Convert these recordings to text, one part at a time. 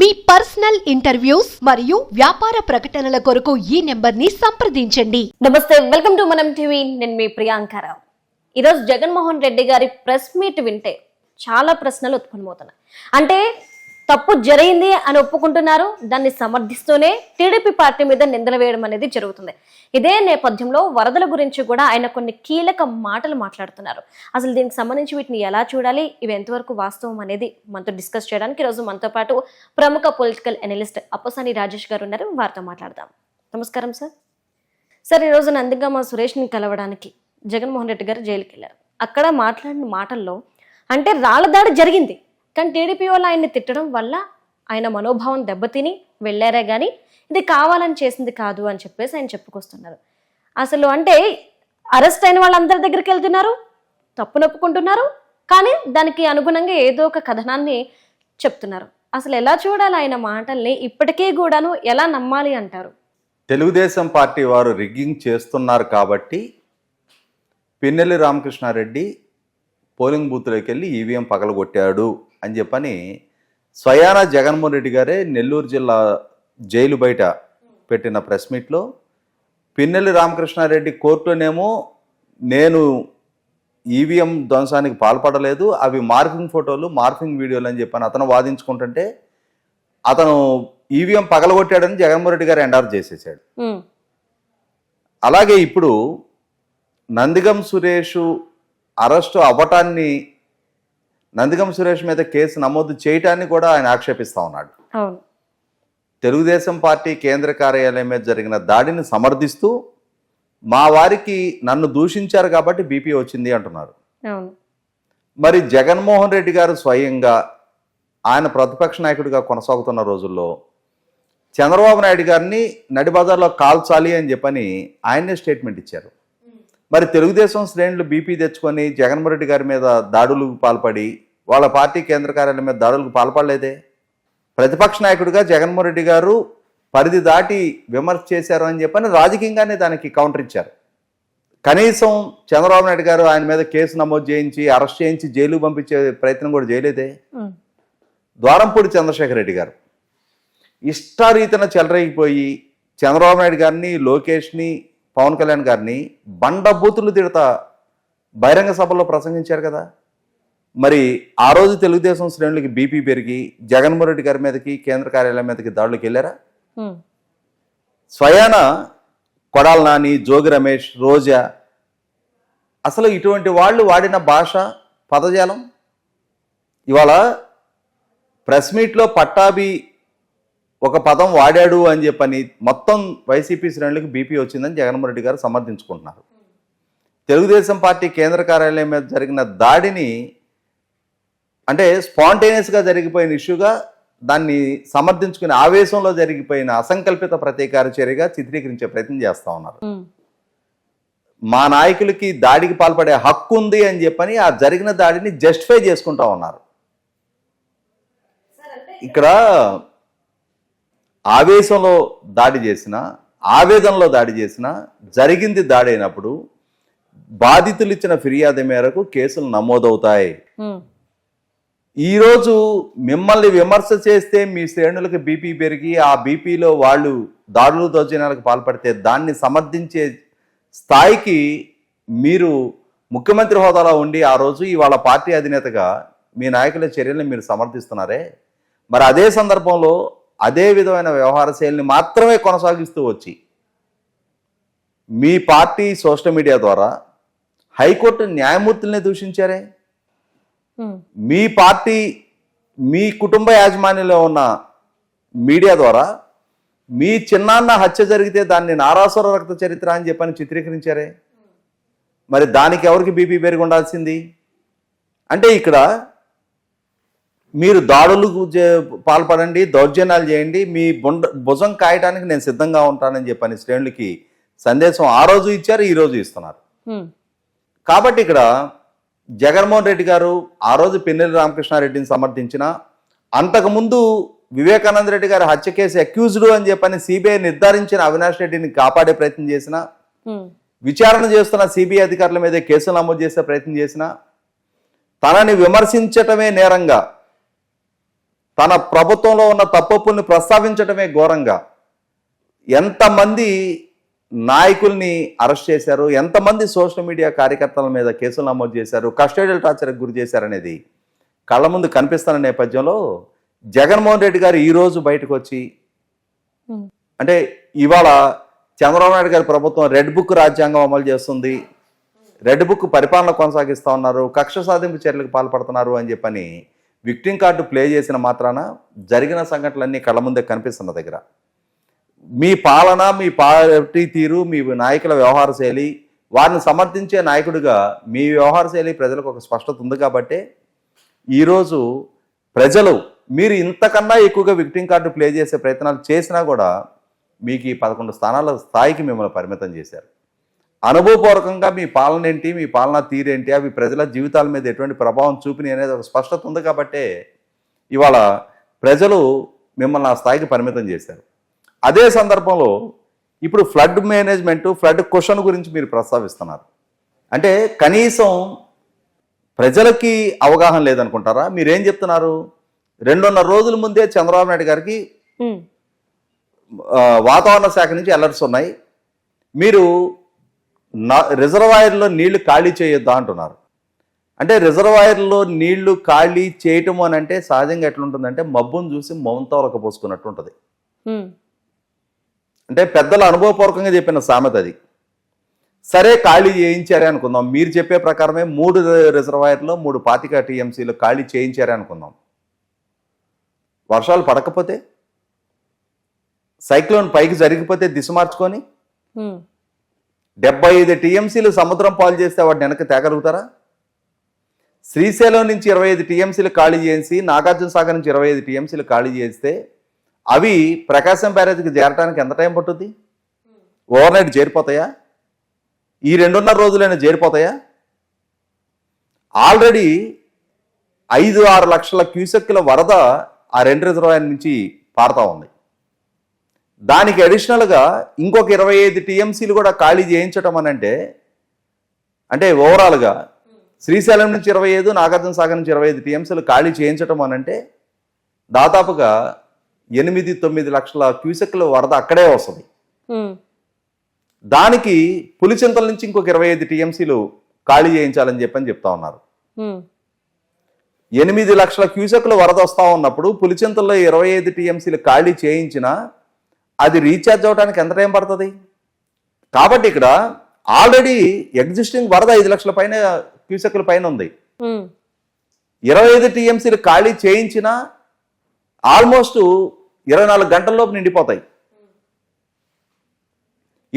మీ personal interviews మరియు వ్యాపార ప్రకటనల కొరకు ఈ నెంబర్ని సంప్రదించండి. నమస్తే వెల్కమ్ టు మనం టీవీ. నేను మీ ప్రియాంకారావు ఈరోజు జగన్మోహన్ రెడ్డి గారి ప్రెస్ మీట్ వింటే చాలా ప్రశ్నలు ఉత్పన్నమవుతున్నాయి. అంటే తప్పు జరిగింది అని ఒప్పుకుంటున్నారు. దాన్ని సమర్థిస్తూనే టీడీపీ పార్టీ మీద నిందలు వేయడం అనేది జరుగుతుంది. ఇదే నేపథ్యంలో వరదల గురించి కూడా ఆయన కొన్ని కీలక మాటలు మాట్లాడుతున్నారు. అసలు దీనికి సంబంధించి వీటిని ఎలా చూడాలి? ఇవి ఎంతవరకు వాస్తవం అనేది మనతో డిస్కస్ చేయడానికి ఈరోజు మనతో పాటు ప్రముఖ పొలిటికల్ ఎనలిస్ట్ అప్పసాని రాజేష్ గారు ఉన్నారు. వారితో మాట్లాడదాం. నమస్కారం సార్. సార్ ఈరోజు నందిగామ సురేష్ని కలవడానికి జగన్మోహన్ రెడ్డి గారు జైలుకి వెళ్ళారు అక్కడ మాట్లాడిన మాటల్లో అంటే రాళ్ళ దాడి జరిగింది. కానీ టీడీపీ వాళ్ళు ఆయన్ని తిట్టడం వల్ల ఆయన మనోభావం దెబ్బతిని వెళ్ళారే కానీ ఇది కావాలని చేసింది కాదు అని చెప్పేసి ఆయన చెప్పుకొస్తున్నారు. అసలు అంటే అరెస్ట్ అయిన వాళ్ళందరి దగ్గరికి వెళ్తున్నారు తప్పు నొప్పుకుంటున్నారు కానీ దానికి అనుగుణంగా ఏదో ఒక కథనాన్ని చెప్తున్నారు. అసలు ఎలా చూడాలి ఆయన మాటల్ని ఇప్పటికీ కూడాను ఎలా నమ్మాలి అంటారు? తెలుగుదేశం పార్టీ వారు రిగ్గింగ్ చేస్తున్నారు కాబట్టి పిన్నెల్లి రామకృష్ణారెడ్డి పోలింగ్ బూత్లోకి వెళ్ళి ఈవీఎం పగలగొట్టాడు. అని చెప్పని స్వయాన జగన్మోహన్ రెడ్డి గారే నెల్లూరు జిల్లా జైలు బయట పెట్టిన ప్రెస్ మీట్లో పిన్నెల్లి రామకృష్ణారెడ్డి కోర్టులోనేమో నేను ఈవీఎం ధ్వంసానికి పాల్పడలేదు అవి మార్ఫింగ్ ఫోటోలు మార్ఫింగ్ వీడియోలు అని చెప్పని అతను వాదించుకుంటుంటే అతను ఈవీఎం పగలగొట్టాడని జగన్మోహన్ రెడ్డి గారు ఎండార్ చేసేసాడు అలాగే ఇప్పుడు నందిగం సురేష్ అరెస్టు అవ్వటాన్ని నందిగం సురేష్ మీద కేసు నమోదు చేయటాన్ని కూడా ఆయన ఆక్షేపిస్తా ఉన్నాడు. తెలుగుదేశం పార్టీ కేంద్ర కార్యాలయం మీద జరిగిన దాడిని సమర్థిస్తూ మా వారికి నన్ను దూషించారు కాబట్టి బీపీ వచ్చింది అంటున్నారు. మరి జగన్మోహన్ రెడ్డి గారు స్వయంగా ఆయన ప్రతిపక్ష నాయకుడిగా కొనసాగుతున్న రోజుల్లో చంద్రబాబు నాయుడు గారిని నడిబజార్లో కాల్చాలి అని చెప్పని ఆయన్నే స్టేట్మెంట్ ఇచ్చారు. మరి తెలుగుదేశం శ్రేణులు బీపీ తెచ్చుకొని జగన్మోహన్ రెడ్డి గారి మీద దాడులకు పాల్పడి వాళ్ళ పార్టీ కేంద్ర కార్యాలయం మీద దాడులకు పాల్పడలేదే? ప్రతిపక్ష నాయకుడిగా జగన్మోహన్ రెడ్డి గారు పరిధి దాటి విమర్శ చేశారు అని చెప్పని రాజకీయంగానే దానికి కౌంటర్ ఇచ్చారు. కనీసం చంద్రబాబు నాయుడు గారు ఆయన మీద కేసు నమోదు చేయించి అరెస్ట్ చేయించి జైలుకు పంపించే ప్రయత్నం కూడా చేయలేదే? ద్వారంపూడి చంద్రశేఖర్ రెడ్డి గారు ఇష్టారీతన చెలరేగిపోయి చంద్రబాబు నాయుడు గారిని లోకేష్ని పవన్ కళ్యాణ్ గారిని బండబూతులు తిడతా బహిరంగ సభలో ప్రసంగించారు కదా. మరి ఆ రోజు తెలుగుదేశం శ్రేణులకి బీపీ పెరిగి జగన్మోహన్ రెడ్డి గారి మీదకి కేంద్ర కార్యాలయం మీదకి దాడులకు వెళ్ళారా? స్వయాన కొడాల నాని జోగి రమేష్ రోజా అసలు ఇటువంటి వాళ్ళు వాడిన భాష పదజాలం? ఇవాళ ప్రెస్ మీట్లో పట్టాభి ఒక పదం వాడాడు అని చెప్పని మొత్తం వైసీపీ శ్రేణులకు బీపీ వచ్చిందని జగన్మోహన్ రెడ్డి గారు సమర్థించుకుంటున్నారు. తెలుగుదేశం పార్టీ కేంద్ర కార్యాలయం మీద జరిగిన దాడిని అంటే స్పాంటేనియస్గా జరిగిపోయిన ఇష్యూగా దాన్ని సమర్థించుకునే ఆవేశంలో జరిగిపోయిన అసంకల్పిత ప్రతీకార చర్యగా చిత్రీకరించే ప్రయత్నం చేస్తా ఉన్నారు. మా నాయకులకి దాడికి పాల్పడే హక్కు ఉంది అని చెప్పని ఆ జరిగిన దాడిని జస్టిఫై చేసుకుంటా ఉన్నారు. ఇక్కడ ఆవేశంలో దాడి చేసిన ఆవేదనలో దాడి చేసిన జరిగింది దాడి అయినప్పుడు బాధితులు ఇచ్చిన ఫిర్యాదు మేరకు కేసులు నమోదవుతాయి. ఈరోజు మిమ్మల్ని విమర్శ చేస్తే మీ శ్రేణులకు బీపీ పెరిగి ఆ బీపీలో వాళ్ళు దాడులు దౌర్జన్యాలకు పాల్పడితే దాన్ని సమర్థించే స్థాయికి మీరు ముఖ్యమంత్రి హోదాలో ఉండి ఆ రోజు ఇవాళ పార్టీ అధినేతగా మీ నాయకుల చర్యల్ని మీరు సమర్థిస్తున్నారే? మరి అదే సందర్భంలో అదే విధమైన వ్యవహార శైలిని మాత్రమే కొనసాగిస్తూ వచ్చి మీ పార్టీ సోషల్ మీడియా ద్వారా హైకోర్టు న్యాయమూర్తుల్ని దూషించారే? మీ పార్టీ మీ కుటుంబ యాజమాన్యంలో ఉన్న మీడియా ద్వారా మీ చిన్నాన్న హత్య జరిగితే దాన్ని నారాసుర రక్త చరిత్ర అని చెప్పని చిత్రీకరించారే? మరి దానికి ఎవరికి బీపీ పెరిగి ఉండాల్సింది? అంటే ఇక్కడ మీరు దాడులకు చే- పాల్పడండి దౌర్జన్యాలు చేయండి మీ బుండ భుజం కాయడానికి నేను సిద్ధంగా ఉంటానని చెప్పని శ్రేణులకి సందేశం ఆ రోజు ఇచ్చారు ఈ రోజు ఇస్తున్నారు. కాబట్టి ఇక్కడ జగన్మోహన్ రెడ్డి గారు ఆ రోజు పిన్నెల్లి రామకృష్ణారెడ్డిని సమర్థించిన అంతకుముందు వివేకానంద రెడ్డి గారి హత్య కేసు అక్యూజ్డ్ అని చెప్పని సిబిఐ నిర్ధారించిన అవినాష్ రెడ్డిని కాపాడే ప్రయత్నం చేసిన విచారణ చేస్తున్న సిబిఐ అధికారుల మీద కేసులు నమోదు చేసే ప్రయత్నం చేసిన తనని విమర్శించటమే నేరంగా తన ప్రభుత్వంలో ఉన్న తప్పొప్పుల్ని ప్రస్తావించడమే ఘోరంగా. ఎంతమంది నాయకుల్ని అరెస్ట్ చేశారు? ఎంతమంది సోషల్ మీడియా కార్యకర్తల మీద కేసులు నమోదు చేశారు? కస్టోడియల్ టార్చర్కి గురి చేశారనేది కళ్ళ ముందు కనిపిస్తున్న నేపథ్యంలో జగన్మోహన్ రెడ్డి గారు ఈరోజు బయటకు వచ్చి అంటే ఇవాళ చంద్రబాబు నాయుడు గారి ప్రభుత్వం రెడ్ బుక్ రాజ్యాంగం అమలు చేస్తుంది. రెడ్ బుక్ పరిపాలన కొనసాగిస్తా ఉన్నారు. కక్ష సాధింపు చర్యలకు పాల్పడుతున్నారు అని చెప్పని విక్టింగ్ కార్డు ప్లే చేసిన మాత్రాన జరిగిన సంఘటనలన్నీ కళ్ళ ముందే కనిపిస్తున్న దగ్గర. మీ పాలన మీ పార్టీ తీరు మీ నాయకుల వ్యవహార శైలి వారిని సమర్థించే నాయకుడిగా మీ వ్యవహార శైలి ప్రజలకు ఒక స్పష్టత ఉంది కాబట్టి ఈరోజు ప్రజలు మీరు ఇంతకన్నా ఎక్కువగా విక్టింగ్ కార్డు ప్లే చేసే ప్రయత్నాలు చేసినా కూడా మీకు ఈ పదకొండు స్థానాల స్థాయికి మిమ్మల్ని పరిమితం చేశారు. అనుభవపూర్వకంగా మీ పాలన ఏంటి? మీ పాలన తీరేంటి అవి ప్రజల జీవితాల మీద ఎటువంటి ప్రభావం చూపినాయి అనేది ఒక స్పష్టత ఉంది కాబట్టే ఇవాళ ప్రజలు మిమ్మల్ని ఆ స్థాయికి పరిమితం చేశారు. అదే సందర్భంలో ఇప్పుడు ఫ్లడ్ మేనేజ్మెంట్ ఫ్లడ్ క్వశ్చన్ గురించి మీరు ప్రస్తావిస్తున్నారు. అంటే కనీసం ప్రజలకి అవగాహన లేదనుకుంటారా? మీరేం చెప్తున్నారు? రెండున్నర రోజుల ముందే చంద్రబాబు నాయుడు గారికి వాతావరణ శాఖ నుంచి అలర్ట్స్ ఉన్నాయి. మీరు రిజర్వాయర్లో నీళ్ళు ఖాళీ చేయొద్దా అంటున్నారు. అంటే రిజర్వాయర్లో నీళ్ళు ఖాళీ చేయటం అని అంటే సహజంగా ఎట్లుంటుందంటే మబ్బును చూసి మౌంతవరకు పోసుకున్నట్టు ఉంటుంది. అంటే పెద్దల అనుభవపూర్వకంగా చెప్పిన సామెత అది. సరే ఖాళీ చేయించారే అనుకుందాం. మీరు చెప్పే ప్రకారమే మూడు రిజర్వాయర్లో మూడు పాతిక టీఎంసీలు ఖాళీ చేయించారే అనుకుందాం. వర్షాలు పడకపోతే సైక్లోన్ పైకి జరిగిపోతే దిశ మార్చుకొని డెబ్బై ఐదు టీఎంసీలు సముద్రం పాలు చేస్తే వాటిని వెనక్కి తేగలుగుతారా? శ్రీశైలం నుంచి ఇరవై ఐదు టీఎంసీలు ఖాళీ చేసి నాగార్జున సాగర్ నుంచి ఇరవై ఐదు టీఎంసీలు ఖాళీ చేస్తే అవి ప్రకాశం బ్యారేజ్కి చేరడానికి ఎంత టైం పట్టుద్ది? ఓవర్ నైట్ చేరిపోతాయా? ఈ రెండున్నర రోజులైనా చేరిపోతాయా? ఆల్రెడీ ఐదు ఆరు లక్షల క్యూసెక్కుల వరద ఆ రెండు రిజర్వాయర్ నుంచి పారుతూ ఉంది. దానికి అడిషనల్గా ఇంకొక ఇరవై ఐదు టీఎంసీలు కూడా ఖాళీ చేయించటం అని అంటే అంటే ఓవరాల్గా శ్రీశైలం నుంచి ఇరవై ఐదు నాగార్జున సాగర్ నుంచి ఇరవై ఐదు టీఎంసీలు ఖాళీ చేయించటం అని అంటే దాదాపుగా ఎనిమిది తొమ్మిది లక్షల క్యూసెక్ల వరద అక్కడే వస్తుంది. దానికి పులిచింతల నుంచి ఇంకొక ఇరవై ఐదు టీఎంసీలు ఖాళీ చేయించాలని చెప్పని చెప్తా ఉన్నారు. ఎనిమిది లక్షల క్యూసెక్లు వరద వస్తా ఉన్నప్పుడు పులిచింతల్లో ఇరవై ఐదు టీఎంసీలు ఖాళీ చేయించినా అది రీఛార్జ్ అవడానికి ఎంత టైం పడుతుంది? కాబట్టి ఇక్కడ ఆల్రెడీ ఎగ్జిస్టింగ్ వరద ఐదు లక్షల పైన క్యూసెక్ల పైన ఉంది. ఇరవై ఐదు టీఎంసీలు ఖాళీ చేయించినా ఆల్మోస్ట్ ఇరవై నాలుగు గంటల్లోపు నిండిపోతాయి.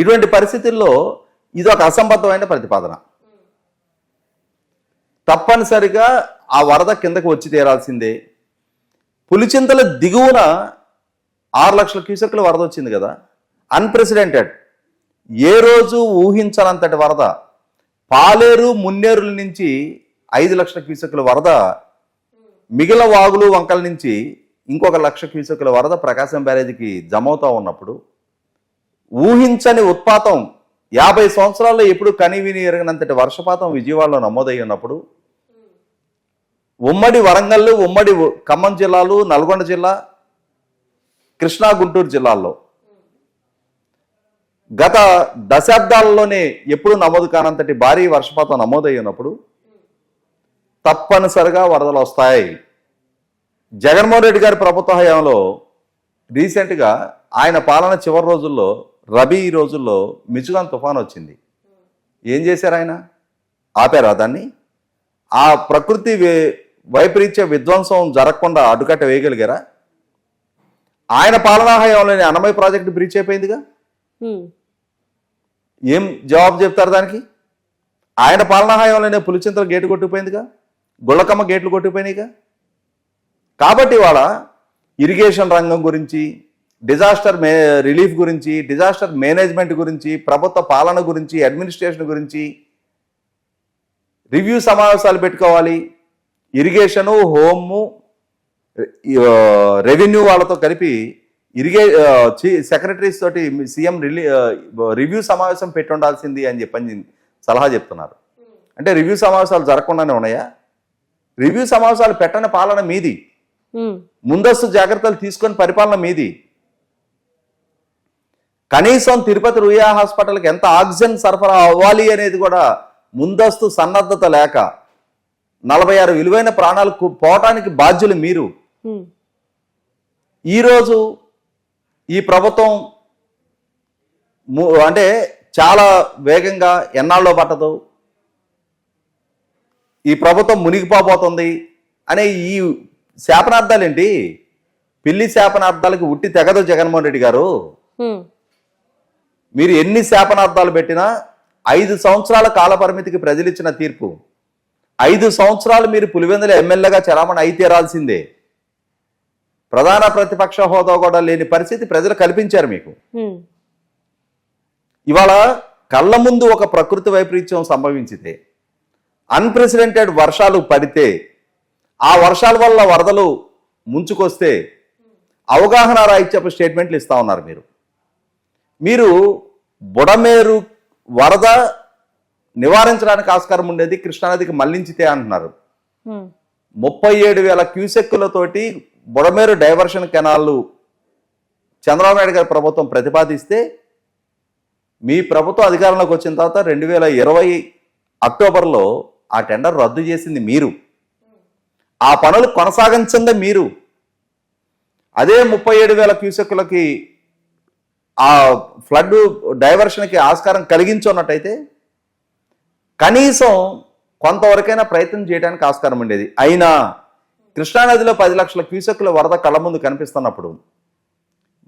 ఇటువంటి పరిస్థితుల్లో ఇది ఒక అసంబద్ధమైన ప్రతిపాదన. తప్పనిసరిగా ఆ వరద కిందకు వచ్చి తీరాల్సిందే. పులిచింతల దిగువన ఆరు లక్షల క్యూసెక్ల వరద వచ్చింది కదా. అన్ప్రెసిడెంటెడ్ ఏ రోజు ఊహించనంతటి వరద. పాలేరు మున్నేరుల నుంచి ఐదు లక్షల క్యూసెక్ల వరద. మిగిలిన వాగులు వంకల నుంచి ఇంకొక లక్ష క్యూసెక్ల వరద ప్రకాశం బ్యారేజీకి జమవుతూ ఉన్నప్పుడు ఊహించని ఉత్పాతం యాభై సంవత్సరాల్లో ఎప్పుడు కనివిని ఎరగనంతటి వర్షపాతం విజయవాడలో నమోదై ఉన్నప్పుడు ఉమ్మడి వరంగల్ ఉమ్మడి ఖమ్మం జిల్లాలు నల్గొండ జిల్లా కృష్ణా గుంటూరు జిల్లాల్లో. గత దశాబ్దాలలోనే ఎప్పుడు నమోదు కానంతటి భారీ వర్షపాతం నమోదయ్యినప్పుడు తప్పనిసరిగా వరదలు వస్తాయి. జగన్మోహన్ రెడ్డి గారి ప్రభుత్వ హయాంలో రీసెంట్గా ఆయన పాలన చివరి రోజుల్లో రబీ రోజుల్లో మిచుగాన్ తుఫాన్ వచ్చింది. ఏం చేశారు ఆయన? ఆపారా దాన్ని? ఆ ప్రకృతి వైపరీత్య విధ్వంసం జరగకుండా అడ్డుకట్ట వేయగలిగారా? ఆయన పాలనా హయాంలోని అన్నమయ్య ప్రాజెక్టు బ్రీచ్ అయిపోయిందిగా? ఏం జవాబు చెప్తారు దానికి? ఆయన పాలనా హయాంలోనే పులిచింతల గేటు కొట్టుకుపోయిందిగా? గుళ్ళకమ్మ గేట్లు కొట్టుకుపోయినాయిగా? కాబట్టి ఇవాళ ఇరిగేషన్ రంగం గురించి డిజాస్టర్ మే రిలీఫ్ గురించి డిజాస్టర్ మేనేజ్మెంట్ గురించి ప్రభుత్వ పాలన గురించి అడ్మినిస్ట్రేషన్ గురించి రివ్యూ సమావేశాలు పెట్టుకోవాలి. ఇరిగేషను హోము రెవెన్యూ వాళ్ళతో కలిపి ఇరిగే సెక్రటరీస్ తోటి సీఎం రిలీ రివ్యూ సమావేశం పెట్టి ఉండాల్సింది అని చెప్పని సలహా చెప్తున్నారు. అంటే రివ్యూ సమావేశాలు జరగకుండానే ఉన్నాయా? రివ్యూ సమావేశాలు పెట్టని పాలన మీది. ముందస్తు జాగ్రత్తలు తీసుకొని పరిపాలన మీది. కనీసం తిరుపతి రుయా హాస్పిటల్కి ఎంత ఆక్సిజన్ సరఫరా అవ్వాలి అనేది కూడా ముందస్తు సన్నద్ధత లేక నలభై ఆరు విలువైన ప్రాణాలు పోవటానికి బాధ్యులు మీరు. ఈరోజు ఈ ప్రభుత్వం అంటే చాలా వేగంగా ఎన్నాళ్ళలో పట్టదు. ఈ ప్రభుత్వం మునిగిపోబోతుంది అనే ఈ శాపనార్థాలేంటి? పిల్లి శాపనార్థాలకి ఉట్టి తెగదు జగన్మోహన్ రెడ్డి గారు. మీరు ఎన్ని శాపనార్థాలు పెట్టినా ఐదు సంవత్సరాల కాల పరిమితికి ప్రజలు ఇచ్చిన తీర్పు. ఐదు సంవత్సరాలు మీరు పులివెందుల ఎమ్మెల్యేగా చలామణి అయి తీరాల్సిందే ప్రధాన ప్రతిపక్ష హోదా కూడా లేని పరిస్థితి ప్రజలు కల్పించారు మీకు. ఇవాళ కళ్ళ ముందు ఒక ప్రకృతి వైపరీత్యం సంభవించితే అన్ప్రెసిడెంటెడ్ వర్షాలు పడితే ఆ వర్షాల వల్ల వరదలు ముంచుకొస్తే అవగాహన రాహిత్యపు స్టేట్మెంట్లు ఇస్తా ఉన్నారు మీరు. మీరు బుడమేరు వరద నివారించడానికి ఆస్కారం ఉండేది కృష్ణానదికి మళ్ళించితే అంటున్నారు. ముప్పై ఏడు వేల క్యూసెక్కులతోటి బుడమేరు డైవర్షన్ కెనాళ్ళు చంద్రబాబు నాయుడు గారి ప్రభుత్వం ప్రతిపాదిస్తే మీ ప్రభుత్వం అధికారంలోకి వచ్చిన తర్వాత రెండు వేల ఇరవై అక్టోబర్లో ఆ టెండర్ రద్దు చేసింది మీరు. ఆ పనులు కొనసాగించిందే మీరు. అదే ముప్పై ఏడు వేల క్యూసెక్లకి ఆ ఫ్లడ్ డైవర్షన్కి ఆస్కారం కలిగించున్నట్టయితే కనీసం కొంతవరకైనా ప్రయత్నం చేయడానికి ఆస్కారం ఉండేది. అయినా కృష్ణానదిలో పది లక్షల క్యూసెక్కుల వరద కళ్ళ ముందు కనిపిస్తున్నప్పుడు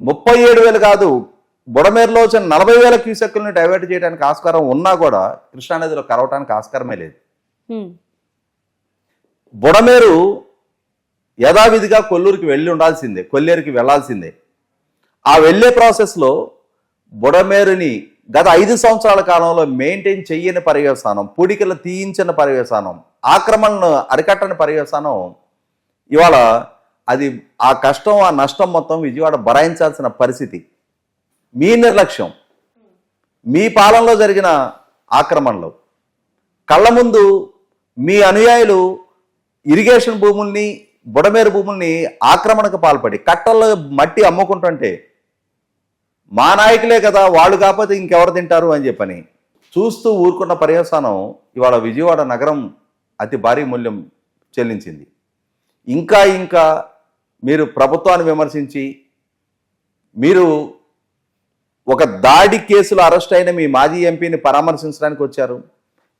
ముప్పై ఏడు వేలు కాదు బుడమేరులో వచ్చిన నలభై వేల క్యూసెక్కులను డైవర్ట్ చేయడానికి ఆస్కారం ఉన్నా కూడా కృష్ణానదిలో కలవటానికి ఆస్కారమే లేదు. బుడమేరు యథావిధిగా కొల్లూరుకి వెళ్ళి ఉండాల్సిందే కొల్లేరుకి వెళ్ళాల్సిందే. ఆ వెళ్ళే ప్రాసెస్లో బుడమేరుని గత ఐదు సంవత్సరాల కాలంలో మెయింటైన్ చెయ్యని పర్యవసానం పూడికలు తీయించిన పర్యవసానం ఆక్రమణను అరికట్టని పర్యవసానం ఇవాళ అది ఆ కష్టం ఆ నష్టం మొత్తం విజయవాడ భరాయించాల్సిన పరిస్థితి. మీ నిర్లక్ష్యం మీ పాలనలో జరిగిన ఆక్రమణలు. కళ్ళ ముందు మీ అనుయాయులు ఇరిగేషన్ భూముల్ని బుడమేరు భూముల్ని ఆక్రమణకు పాల్పడి కట్టల్లో మట్టి అమ్ముకుంటుంటే మా నాయకులే కదా వాళ్ళు కాకపోతే ఇంకెవరు తింటారు అని చెప్పని చూస్తూ ఊరుకున్న పర్యవసానం ఇవాళ విజయవాడ నగరం అతి భారీ మూల్యం చెల్లించింది. ఇంకా ఇంకా మీరు ప్రభుత్వాన్ని విమర్శించి మీరు ఒక దాడి కేసులో అరెస్ట్ అయిన మీ మాజీ ఎంపీని పరామర్శించడానికి వచ్చారు.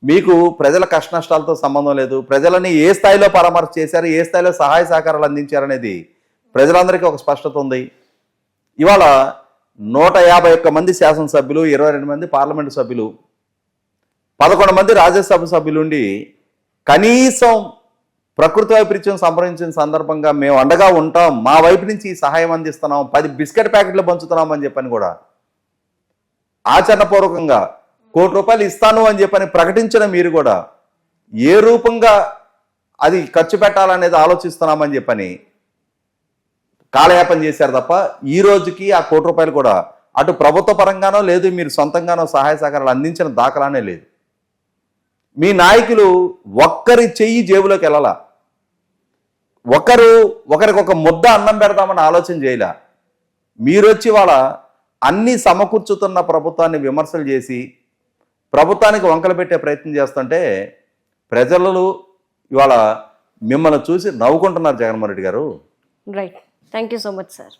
మీకు ప్రజల కష్ట నష్టాలతో సంబంధం లేదు. ప్రజలని ఏ స్థాయిలో పరామర్శ చేశారు ఏ స్థాయిలో సహాయ సహకారాలు అందించారనేది ప్రజలందరికీ ఒక స్పష్టత ఉంది. ఇవాళ నూట యాభై ఒక్క మంది శాసనసభ్యులు ఇరవై రెండు మంది పార్లమెంటు సభ్యులు పదకొండు మంది రాజ్యసభ సభ్యులుండి కనీసం ప్రకృతి వైపరీత్యం సంప్రదించిన సందర్భంగా మేము అండగా ఉంటాం మా వైపు నుంచి సహాయం అందిస్తున్నాం పది బిస్కెట్ ప్యాకెట్లు పంచుతున్నాం అని చెప్పని కూడా ఆచరణపూర్వకంగా కోటి రూపాయలు ఇస్తాను అని చెప్పని ప్రకటించిన మీరు కూడా ఏ రూపంగా అది ఖర్చు పెట్టాలనేది ఆలోచిస్తున్నామని చెప్పని కాలయాపన చేశారు తప్ప ఈ రోజుకి ఆ కోటి రూపాయలు కూడా అటు ప్రభుత్వ పరంగానో లేదు మీరు సొంతంగానో సహాయ సహకారాలు అందించిన దాఖలానే లేదు. మీ నాయకులు ఒక్కరి చెయ్యి జేబులోకి వెళ్ళాల? ఒకరు ఒకరికొక ముద్ద అన్నం పెడదామని ఆలోచన చేయలే. మీరొచ్చి వాళ్ళ అన్ని సమకూర్చుతున్న ప్రభుత్వాన్ని విమర్శలు చేసి ప్రభుత్వానికి వంకలు పెట్టే ప్రయత్నం చేస్తుంటే ప్రజలు ఇవాళ మిమ్మల్ని చూసి నవ్వుకుంటున్నారు జగన్మోహన్ రెడ్డి గారు. Right thank you so much sir